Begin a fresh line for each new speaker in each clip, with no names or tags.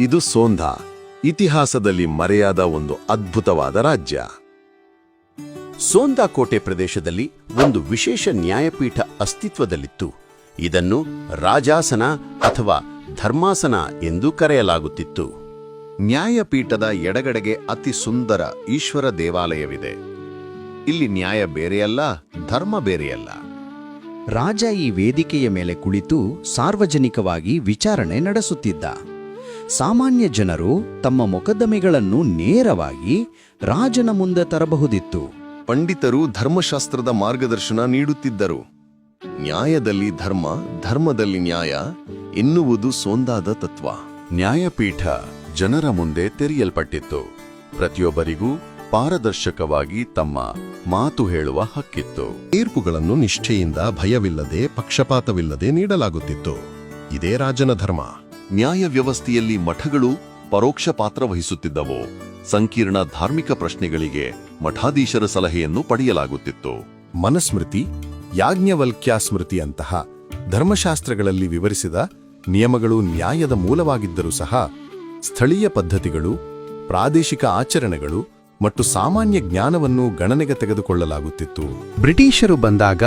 ಇದು ಸೋಂಧಾ, ಇತಿಹಾಸದಲ್ಲಿ ಮರೆಯಾದ ಒಂದು ಅದ್ಭುತವಾದ ರಾಜ್ಯ.
ಸೋಂದಾ ಕೋಟೆ ಪ್ರದೇಶದಲ್ಲಿ ಒಂದು ವಿಶೇಷ ನ್ಯಾಯಪೀಠ ಅಸ್ತಿತ್ವದಲ್ಲಿತ್ತು. ಇದನ್ನು ರಾಜಾಸನ ಅಥವಾ ಧರ್ಮಾಸನ ಎಂದು ಕರೆಯಲಾಗುತ್ತಿತ್ತು.
ನ್ಯಾಯಪೀಠದ ಎಡಗಡೆಗೆ ಅತಿ ಸುಂದರ ಈಶ್ವರ ದೇವಾಲಯವಿದೆ. ಇಲ್ಲಿ ನ್ಯಾಯ ಬೇರೆಯಲ್ಲ, ಧರ್ಮ ಬೇರೆಯಲ್ಲ.
ರಾಜ ಈ ವೇದಿಕೆಯ ಮೇಲೆ ಕುಳಿತು ಸಾರ್ವಜನಿಕವಾಗಿ ವಿಚಾರಣೆ ನಡೆಸುತ್ತಿದ್ದ. ಸಾಮಾನ್ಯ ಜನರು ತಮ್ಮ ಮೊಕದ್ದಮೆಗಳನ್ನು ನೇರವಾಗಿ ರಾಜನ ಮುಂದೆ ತರಬಹುದಿತ್ತು.
ಪಂಡಿತರು ಧರ್ಮಶಾಸ್ತ್ರದ ಮಾರ್ಗದರ್ಶನ ನೀಡುತ್ತಿದ್ದರು. ನ್ಯಾಯದಲ್ಲಿ ಧರ್ಮ ಧರ್ಮದಲ್ಲಿ ನ್ಯಾಯ ಎನ್ನುವುದು ಸೋಂದಾದ ತತ್ವ. ನ್ಯಾಯಪೀಠ ಜನರ ಮುಂದೆ ತೆರೆಯಲ್ಪಟ್ಟಿತ್ತು. ಪ್ರತಿಯೊಬ್ಬರಿಗೂ ಪಾರದರ್ಶಕವಾಗಿ ತಮ್ಮ ಮಾತು ಹೇಳುವ ಹಕ್ಕಿತ್ತು.
ತೀರ್ಪುಗಳನ್ನು ನಿಷ್ಠೆಯಿಂದ ಭಯವಿಲ್ಲದೆ ಪಕ್ಷಪಾತವಿಲ್ಲದೆ ನೀಡಲಾಗುತ್ತಿತ್ತು. ಇದೇ ರಾಜನ ಧರ್ಮ.
ನ್ಯಾಯ ವ್ಯವಸ್ಥೆಯಲ್ಲಿ ಮಠಗಳು ಪರೋಕ್ಷ ಪಾತ್ರ ವಹಿಸುತ್ತಿದ್ದವು. ಸಂಕೀರ್ಣ ಧಾರ್ಮಿಕ ಪ್ರಶ್ನೆಗಳಿಗೆ ಮಠಾಧೀಶರ ಸಲಹೆಯನ್ನು ಪಡೆಯಲಾಗುತ್ತಿತ್ತು.
ಮನಸ್ಮೃತಿ ಯಾಜ್ಞವಲ್ಕ್ಯ ಸ್ಮೃತಿ ಅಂತಹ ಧರ್ಮಶಾಸ್ತ್ರಗಳಲ್ಲಿ ವಿವರಿಸಿದ ನಿಯಮಗಳು ನ್ಯಾಯದ ಮೂಲವಾಗಿದ್ದರೂ ಸಹ ಸ್ಥಳೀಯ ಪದ್ಧತಿಗಳು ಪ್ರಾದೇಶಿಕ ಆಚರಣೆಗಳು ಮತ್ತು ಸಾಮಾನ್ಯ ಜ್ಞಾನವನ್ನು ಗಣನೆಗೆ ತೆಗೆದುಕೊಳ್ಳಲಾಗುತ್ತಿತ್ತು. ಬ್ರಿಟಿಷರು ಬಂದಾಗ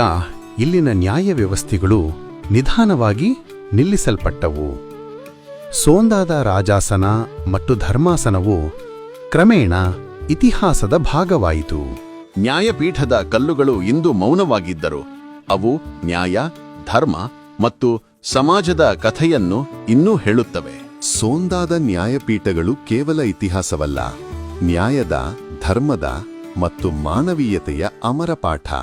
ಇಲ್ಲಿನ ನ್ಯಾಯ ವ್ಯವಸ್ಥೆಗಳು ನಿಧಾನವಾಗಿ ನಿಲ್ಲಿಸಲ್ಪಟ್ಟವು. ಸೋಂದಾದ ರಾಜಾಸನ ಮತ್ತು ಧರ್ಮಾಸನವು ಕ್ರಮೇಣ ಇತಿಹಾಸದ ಭಾಗವಾಯಿತು.
ನ್ಯಾಯಪೀಠದ ಕಲ್ಲುಗಳು ಇಂದು ಮೌನವಾಗಿದ್ದರು. ಅವು ನ್ಯಾಯ ಧರ್ಮ ಮತ್ತು ಸಮಾಜದ ಕಥೆಯನ್ನು ಇನ್ನೂ ಹೇಳುತ್ತವೆ.
ಸೋಂದಾದ ನ್ಯಾಯಪೀಠಗಳು ಕೇವಲ ಇತಿಹಾಸವಲ್ಲ ನ್ಯಾಯದ ಧರ್ಮದ ಮತ್ತು ಮಾನವೀಯತೆಯ ಅಮರ ಪಾಠ.